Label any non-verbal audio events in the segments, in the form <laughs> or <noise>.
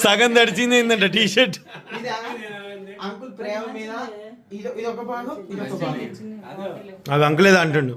సగం తడిచింది ఏంటంట టీ షర్ట్ ఇది అంకుల్ ప్రేమ మీద ఇది ఇది ఒక భాగం ఇది ఒక భాగం అది. అంకులేదు అంటుండు.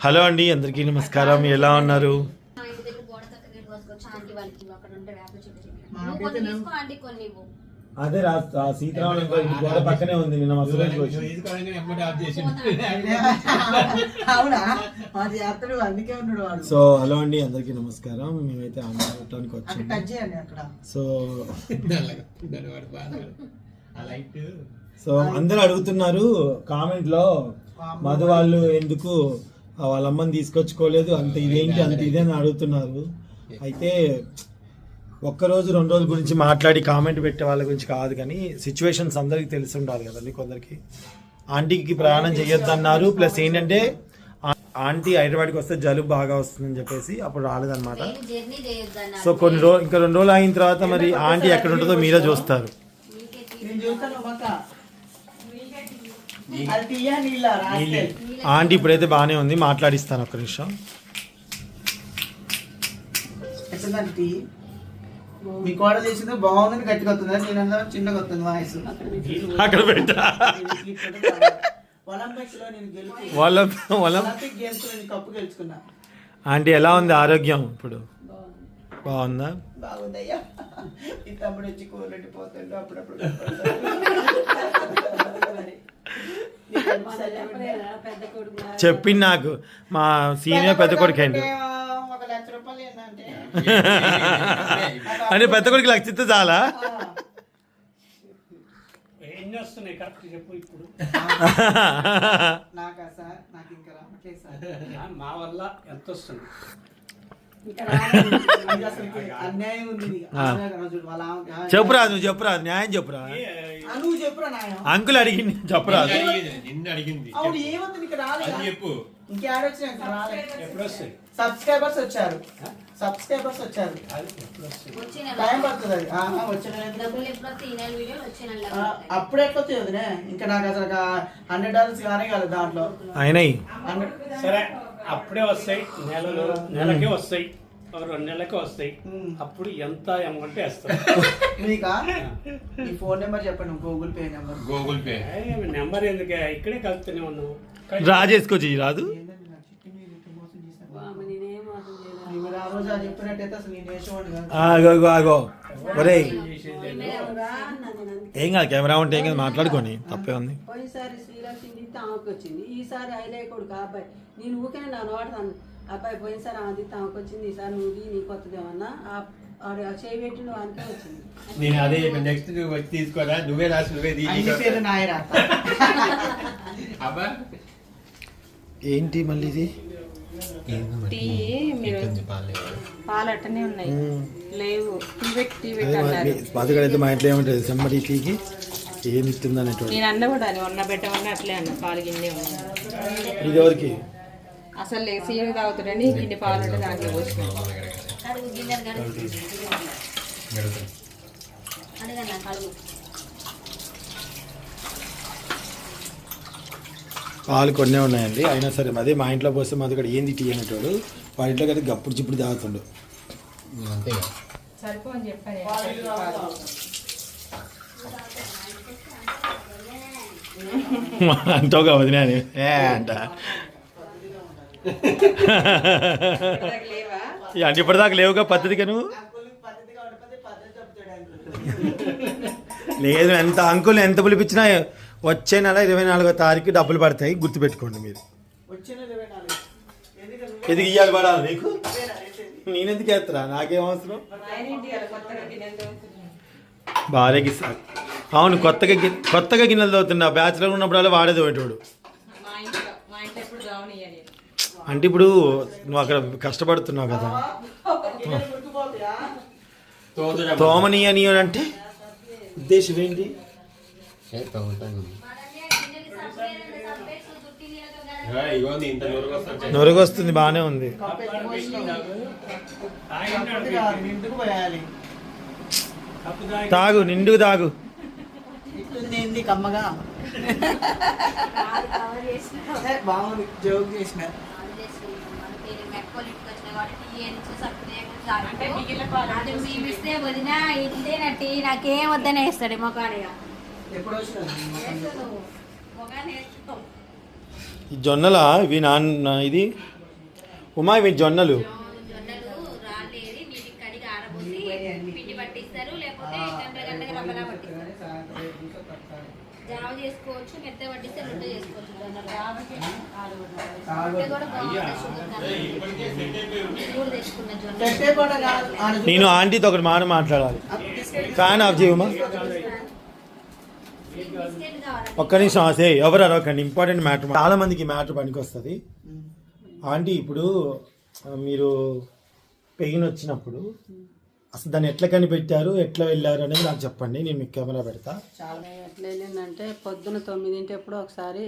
హలో అండి అందరికీ నమస్కారం. ఎలా ఉన్నారు? కొన్ని అదే సీతారామన్ గోడ పక్కనే ఉంది నిన్న వాడు. సో హలో అండి అందరికీ నమస్కారం. మేమైతే ఆంధ్రానికి అక్కడ వచ్చాము. సో సో అందరూ అడుగుతున్నారు కామెంట్లో మధు వాళ్ళు ఎందుకు వాళ్ళ అమ్మని తీసుకొచ్చుకోలేదు అంత ఇదేంటి అంత ఇదే అని అడుగుతున్నారు. అయితే ఒక్క రోజు రెండు రోజుల గురించి మాట్లాడి కామెంట్ పెట్టే వాళ్ళ గురించి కాదు కానీ సిచ్యువేషన్స్ అందరికీ తెలిసి ఉండాలి కదండి కొందరికి. ఆంటీకి ప్రయాణం చేయొద్దన్నారు ప్లస్ ఏంటంటే ఆంటీ హైదరాబాద్కి వస్తే జలుబు బాగా వస్తుందని చెప్పేసి అప్పుడు రాలేదన్నమాట. సో కొన్ని రోజు ఇంకా రెండు రోజులు అయిన తర్వాత మరి ఆంటీ ఎక్కడ ఉంటుందో మీరే చూస్తారు. ఆంటీ ఇప్పుడైతే బాగానే ఉంది మాట్లాడిస్తాను ఒక్క నిమిషం. మీ కోడ చేసింది బాగుందని గట్టిగా వస్తుంది? నేను అందరం చిన్నగా వస్తుంది వాయిస్? అక్కడ పెట్టా. ఒలింపిక్స్లో నేను గెలిచి వాళ్ళ వాళ్ళ ఒలింపిక్ గేమ్స్లో నేను కప్పు గెలుచుకున్నా. ఆంటీ ఎలా ఉంది ఆరోగ్యం ఇప్పుడు? బాగుందా? బాగుందయ్యా. ఈ తమ్ముడు వచ్చి కూరటి పోతుండు అప్పుడప్పుడు. పెద్ద కొడుకు. చెప్పింది నాకు. మా సీనియర్ పెద్ద కొడుకు అండి ఒక లక్ష రూపాయలు ఏంటంటే <laughs> అంటే పెద్ద కొడుకు లక్ష ఇస్తే చాలా ఎన్ని వస్తున్నాయి? కరెక్ట్ చెప్పు ఇప్పుడు. నాకా సార్? నాకు ఇంకా రావట్లేదు సార్. ఆ, మా వల్ల ఎంత వస్తుంది? చెప్పురా నువ్వు చెప్పురా న్యాయం చెప్పురా ఆ, నువ్వు చెప్పురా నాయన. అంకుల్ అడిగింది చెప్పురా నిన్ను అడిగింది చెప్పు. సబ్స్క్రైబర్స్ వచ్చారు. సబ్స్క్రైబర్స్ వచ్చారు. టైం పడుతుంది అది ఆ, ఆ, వచ్చే నెల ఎంత డబ్బులు ఎప్పుడు వస్తాయి? ఈ నెల వీడియోలు వచ్చే నెల ఆ, డబ్బులు వస్తాయి. అప్పుడు ఎట్లా వస్తాయి వదినే? ఇంకా నాకు అసలు హండ్రెడ్ డాలర్స్ కానీ కాలేదు దాంట్లో. అయినాయి. సరే అప్పుడే వస్తాయి. నెలలు నెలకే వస్తాయి. రెండు నెలలకే వస్తాయి. అప్పుడు ఎంత అమౌంట్ వేస్తారు? మీకా? మీ ఫోన్ నెంబర్ చెప్పండి Google Pay number. Google Pay. Number ఎందుకే? ఇక్కడే కలుపుతూనే ఉన్నావు. డ్రా చేసుకోవచ్చు రాదు. నా ఆగో ఆగో ఒరేయ్. రా అన్నా నేను అందుకే. ఏం కాదు కెమెరా ఉంటే ఏం కాదు మాట్లాడుకొని. తప్పే ఉంది. పోయినసారి శ్రీలక్ష్మి ఆమెకు వచ్చింది. ఈసారి ఐలే కొడుకు అబ్బాయి. నేను ఊరికే నన్ను వాడతాను అబ్బాయి పోయినసారి ఆమె ఆమెకు వచ్చింది ఈసారి నువ్వు నీ కొత్తదేమన్నా ఆ- ఆడు ఆ చేయి పెట్టి నువ్వు అంతే వచ్చింది. నేను అదే నెక్స్ట్ నువ్వు వచ్చి తీసుకోరా నువ్వే రాసి నువ్వే అన్ని అబ్బా. ఏంటి మళ్ళీ ఇది? టీ మీరు పాలు అట్టనే ఉన్నాయి. లేవు. టీ పెట్టి టీ మా ఇంట్లో ఏమంటుంది సెమ్మడి టీకి? ఏమి ఇస్తుంది అనేటువంటి నేను అన్న కూడా అని ఉన్న పెట్టమన్నా అట్లే అన్న పాలు గిన్నె ఉన్నాయి ఇది ఎవరికి? అసలు లే సీఎం తాగుతాడని గిన్నె పాలు ఉంటే దాంట్లో పోసిన. పాలు కొన్నే ఉన్నాయండి అయినా సరే అదే మా ఇంట్లో పోస్తే మాది ఇక్కడ ఏంది టీ అనేటోడు వాళ్ళ ఇంట్లో కదా గప్పుడు చిప్పుడు తాగుతుండు అంతేగా సరిపోని చెప్పాను వదినా అని. ఏ అంట అంటే ఇప్పటిదాకా లేవుగా పద్ధతిగా నువ్వు పద్ధతి లేదు ఎంత అంకుల్ ఎంత పిలిపించినా వచ్చే నెల ఇరవై నాలుగో తారీఖు డబ్బులు పడతాయి గుర్తుపెట్టుకోండి మీరు. ఎందుకు ఇయ్యాలి పడాలి నీకు? నేనెందుకు వేస్తారా నాకేం అవసరం? భార్యకి సార్ అవును కొత్తగా కొత్తగా గిన్నెలు తోతున్నా. బ్యాచులర్ ఉన్నప్పుడు వాడేది ఒకటోడు మా ఇంట్లో మా ఇంట్లో ఎప్పుడు దావనియ్య నేను అంటే ఇప్పుడు నువ్వు అక్కడ కష్టపడుతున్నావు కదా తోమని అని అంటే ఉద్దేశం ఏంటి ఏ, తోముతాను. మనల్ని గిన్నెలు సపరేట్ సపరేట్ దుట్టి నీళ్ళతో కడగ. ఏ, ఇగోండి ఇంత నూరు వస్తాను నొరగొస్తుంది బాగానే ఉంది. తాగి నిండుకు కప్పు తాగి కమ్మగా బాగుంది జోక్ చేసిన అది మేము ఇస్తే వదిన ఇదేనట్టి నాకేం వద్దనే వేస్తాడు జొన్నలా ఇవి నాన్న ఇది? ఉమా ఇవి జొన్నలు. నేను ఆంటీతో ఒకటి మాట మాట్లాడాలి. ఫ్యాన్ ఆఫ్ చేయమా? ఒక్క నిమిషం అసే ఎవరు అరవకండి ఇంపార్టెంట్ మ్యాటర్ చాలా మందికి మ్యాటర్ పనికి వస్తుంది ఆంటీ ఇప్పుడు మీరు పెయిన్ వచ్చినప్పుడు అసలు దాన్ని ఎట్లా కనిపెట్టారు ఎట్లా వెళ్ళారు అనేది నాకు చెప్పండి నేను మీకు కెమెరా పెడతా. చాలా ఎట్లా వెళ్ళిందంటే పొద్దున తొమ్మిదింటి ఎప్పుడో ఒకసారి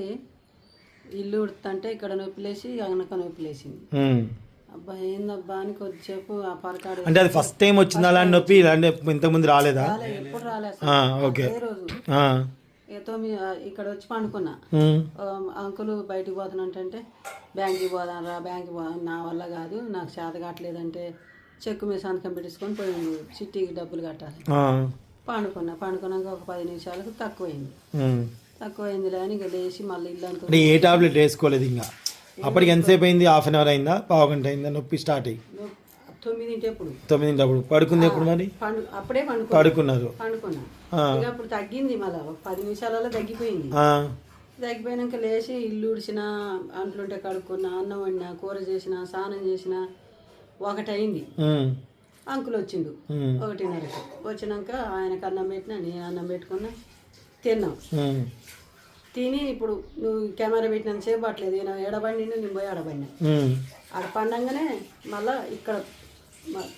ఇల్లు ఉడుతుంటే ఇక్కడ నొప్పిలేసి వెనక నొప్పిలేసింది. అబ్బా ఏందబ్బా అని కొద్దిసేపు ఆ పరకాడు అంటే అది ఫస్ట్ టైం వచ్చిందా? అలాంటి నొప్పి? ఇలాంటి ఇంతకుముందు రాలేదా? రాలే, ఎప్పుడు రాలేదు ఓకే. రోజు. తొమ్మిది ఇక్కడ వచ్చి పండుకున్నా. అంకులు బయటికి పోతానంటే బ్యాంక్కి పోదాం రా బ్యాంక్కి పో నా వల్ల కాదు నాకు చేత కావట్లేదంటే చెక్కు మీద సంతకం పెట్టించుకొని పోయింది చిట్టికి డబ్బులు కట్టాలి. పండుకున్నా పండుకున్నాక ఒక పది నిమిషాలకు తక్కువైంది. ఉమ్. తక్కువైందిలే అని ఇక లేచి మళ్ళీ ఇల్లంతా అంటే ఏ టాబ్లెట్ వేసుకోలేదు ఇంకా? అప్పటికి ఎంతసేపు అయింది? హాఫ్ అన్ అవర్ అయిందా? పావు గంట అయిందా? నొప్పి స్టార్ట్ అయ్యి? ఎప్పుడు తొమ్మిదింటప్పుడు పడుకుంది ఎప్పుడు మరి? పండు అప్పుడే పండుకున్నా. పడుకున్నారు. పండుకున్నా. ఆ. ఇక అప్పుడు తగ్గింది మళ్ళీ. పది నిమిషాలలో తగ్గిపోయింది. తగ్గిపోయినాక లేచి ఇల్లు ఉడిచిన అంట్లుంటే కడుక్కున్నా అన్నం వండినా కూర చేసిన స్నానం చేసిన ఒకటైంది. అంకుల్ వచ్చిండు ఉమ్, ఒకటిన్నరకి. వచ్చినాక ఆయనకు అన్నం పెట్టినా నేను అన్నం పెట్టుకున్నా తిన్నాం. తిని ఇప్పుడు నువ్వు కెమెరా పెట్టినంత సేపు పట్టలేదు. నేను ఎడబండి నేను పోయి ఆడబడినా. ఆడ పండంగానే మళ్ళా ఇక్కడ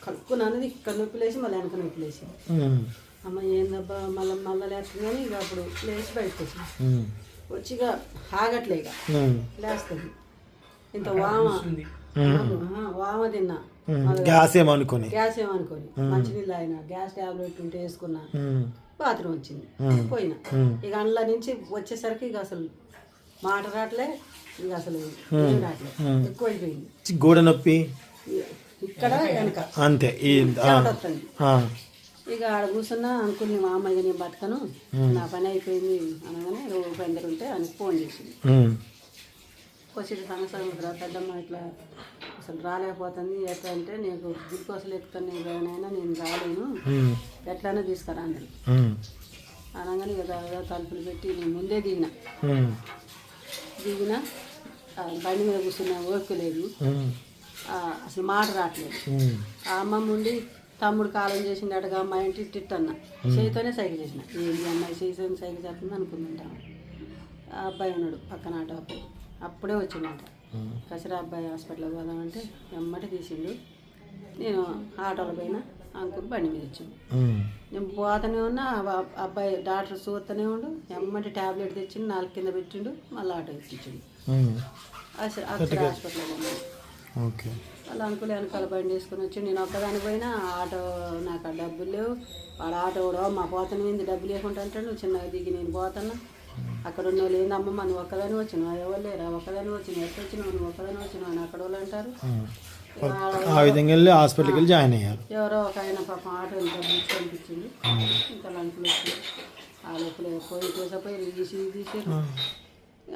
కలుపుకుని అన్నది ఇక్కడ నొప్పి లేచి మళ్ళీ వెనక నొప్పి లేచి అమ్మ ఏందబ్బా మళ్ళీ మళ్ళీ లేస్తుందని ఇక అప్పుడు లేచి బయటకు వచ్చిన. ఉమ్, వచ్చి ఇక ఆగట్లే ఇక. లేస్తుంది. ఇంత వామ. వామ తిన్నా. గ్యాస్ ఏమనుకొని? గ్యాస్ ఏమనుకోని? మంచినీళ్ళు ఆయన గ్యాస్ టాబ్లెట్ ఉంటే వేసుకున్నా. బాత్రూమ్ వచ్చింది. పోయినా. ఇక అందులో నుంచి వచ్చేసరికి ఇక అసలు మాట రావట్లే ఇక అసలు రావట్లే ఎక్కువైపోయింది. గోడ నొప్పి? ఇక్కడ వెనక. అంతే. ఇక ఆడ కూర్చున్నా అంకుల్ని మా అమ్మాయి నేను బతకను. నా పని అయిపోయింది అనగానే ఉపేందర్ ఉంటే ఆయనకు ఫోన్ చేసింది. వచ్చి సంవత్సరం రా పెద్దమ్మ ఇట్లా అసలు రాలేకపోతుంది. ఎట్లా అంటే నీకు గ్లూకోజులు ఎక్కుతాను ఏదైనా నేను రాలేను. ఎట్లైనా తీసుకురా అన్నది ఉమ్, అనగానే ఇక తలుపులు పెట్టి నేను ముందే దిగిన. దిగిన బండి మీద కూర్చున్న ఓపిక లేదు. అసలు మాట రావట్లేదు. ఆ అమ్మమ్మ ఉండి తమ్ముడు కాలం చేసిండటగా అమ్మాయి ఇంటి టిట్ అన్న. చేయితోనే సైకిల్ చేసిన. ఏంటి అమ్మాయి చేయితో సైకిల్ చేస్తుంది అనుకుందంట. ఆ అబ్బాయి ఉన్నాడు పక్కన ఆటో అబ్బాయి. అప్పుడే వచ్చిండంట కసిరా అబ్బాయి హాస్పిటల్కి పోదామంటే ఎమ్మటి తీసిండు. నేను ఆటోలో పోయినా అంకుల్ బండి మీద వచ్చిండు ఉమ్, నేను పోతూనే ఉన్నా అబ్బాయి డాక్టర్ చూస్తూనే ఉండు ఎమ్మటి టాబ్లెట్ తెచ్చిండు నాలుగు కింద పెట్టిండు మళ్ళీ ఆటో ఎక్కించిండు. అక్కడ ఓకే. వాళ్ళ అంకుల్ వెనకాల బండి వేసుకొని వచ్చి నేను ఒక్కదాని పోయినా ఆటో నాకు ఆ డబ్బులు లేవు. వాడు ఆటో కూడా మా పోతాను ఏంది డబ్బులు లేకుండా అంటాడు చిన్నగా దిగి నేను పోతాను అక్కడ ఉన్న వాళ్ళు ఏంది అమ్మమ్మ నువ్వు ఒక్కదాని వచ్చినావు? ఎవరు లేరా? ఒక్కదాని వచ్చినావు? ఎట్లా వచ్చినావు? నువ్వు ఒక్కదాని వచ్చినావు? అని అక్కడ వాళ్ళు అంటారు. ఇక ఆ విధంగా వెళ్ళి హాస్పిటల్కి వెళ్ళి జాయిన్ అయ్యారు. ఎవరో ఒక ఆయన పాపం ఆటో డబ్బులు ఇచ్చి పంపించింది ఇంకా అంకుల్ వచ్చి ఆ లోపల పోయి తీసపోయి తీసి తీసారు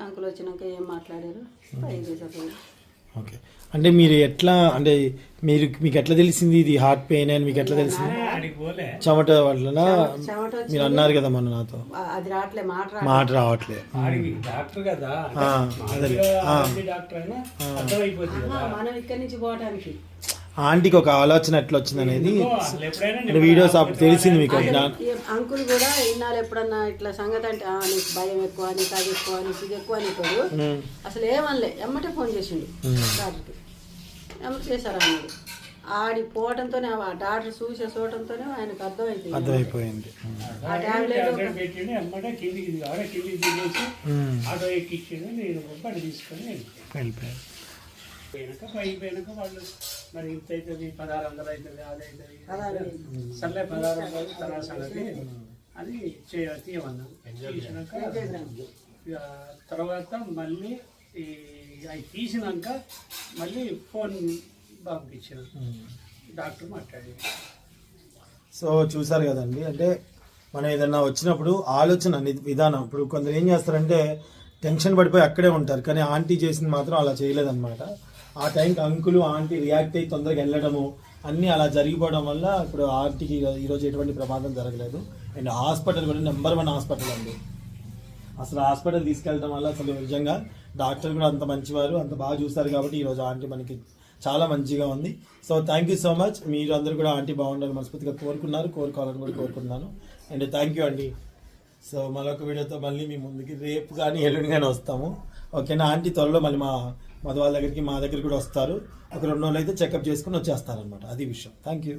అంకుల్ వచ్చినాక ఏం మాట్లాడారు? పై తీసపోయారు ఓకే. అంటే మీరు ఎట్లా అంటే మీరు మీకు ఎట్లా తెలిసింది ఇది హార్ట్ పెయిన్ అని మీకు ఎట్లా తెలిసింది? చెమట వచ్చి మీరు అన్నారు కదా మొన్న నాతో. అది రావట్లే మాట రా మాట రావట్లేదు ఆడికి డాక్టర్ కదా. ఆర్ఎంపీ డాక్టర్ అయినా మనం ఇక్కడి నుంచి పోవడానికి ఆంటీకి ఒక ఆలోచన ఎట్లా వచ్చింది అనేది వీడియోస్ అప్పుడు తెలిసింది మీకు అంకుల్ కూడా ఇన్నాళ్ళు ఎప్పుడన్నా ఇట్లా సంగతి అంటే "ఆ, నీకు భయం ఎక్కువ నీకు అది ఎక్కువ నీకు ఇది ఎక్కువ నీకు ఉమ్, అసలు ఏమనలే. ఎమ్మటే ఫోన్ చేసిండు. డాక్టర్కి ఎమ్మటి చేశారు అన్నాడు. ఆడి పోవడంతోనే ఆ డాక్టర్ చూసే చూడటంతోనే ఆయనకు అర్థమైపోయింది. అర్థమైపోయింది. ఆ టాబ్లెట్ టాబ్లెట్ పెట్టిండు ఎమ్మటే కిందికి దిగి- ఆడ కిందికి దిగేసి ఉమ్, ఆటో ఎక్కించిండు నేను బండి తీసుకొని వెళ్ళిపోయాను. పైకి పోయినాక వాళ్ళు మరి ఇంత అవుతుంది పదహారు వందలు అవుతుంది అది అవుతుంది. సర్లే పదహారు వందలు తర్వాత సంగతి. అది చేయ తీయమన్నా తీసినాక తర్వాత మళ్ళీ ఈ అవి తీసినాక మళ్ళీ ఫోన్ పంపించిన. డాక్టర్ మాట్లాడి సో చూసారు కదండి అంటే మనం ఏదన్నా వచ్చినప్పుడు ఆలోచన విధానం. ఇప్పుడు కొందరు ఏం చేస్తారంటే టెన్షన్ పడిపోయి అక్కడే ఉంటారు కానీ ఆంటీ చేసింది మాత్రం అలా చేయలేదన్నమాట. ఆ టైంకి అంకులు ఆంటీ రియాక్ట్ అయ్యి తొందరగా వెళ్ళడము అన్నీ అలా జరిగిపోవడం వల్ల ఇప్పుడు ఆంటీకి ఈరోజు ఎటువంటి ప్రమాదం జరగలేదు. అండ్ హాస్పిటల్ కూడా నెంబర్ వన్ హాస్పిటల్ అండి. అసలు హాస్పిటల్ తీసుకెళ్ళడం వల్ల అసలు నిజంగా డాక్టర్ కూడా అంత మంచివారు అంత బాగా చూస్తారు కాబట్టి ఈరోజు ఆంటీ మనకి చాలా మంచిగా ఉంది. So thank you so much మీరు అందరూ కూడా ఆంటీ బాగుండాలని మనస్ఫూర్తిగా కోరుకున్నారు కోరుకోవాలని కూడా కోరుకున్నాను అండ్ థ్యాంక్ యూ అండి. సో మరొక వీడియోతో మళ్ళీ మీ ముందుకి రేపు కానీ ఎల్లుండి కానీ వస్తాము. ఓకేనా? ఆంటీ త్వరలో మళ్ళీ మా మధు వాళ్ళ దగ్గరికి మా దగ్గరికి కూడా వస్తారు. ఒక రెండు రోజులు అయితే చెకప్ చేసుకుని వచ్చేస్తారనమాట అది విషయం. Thank you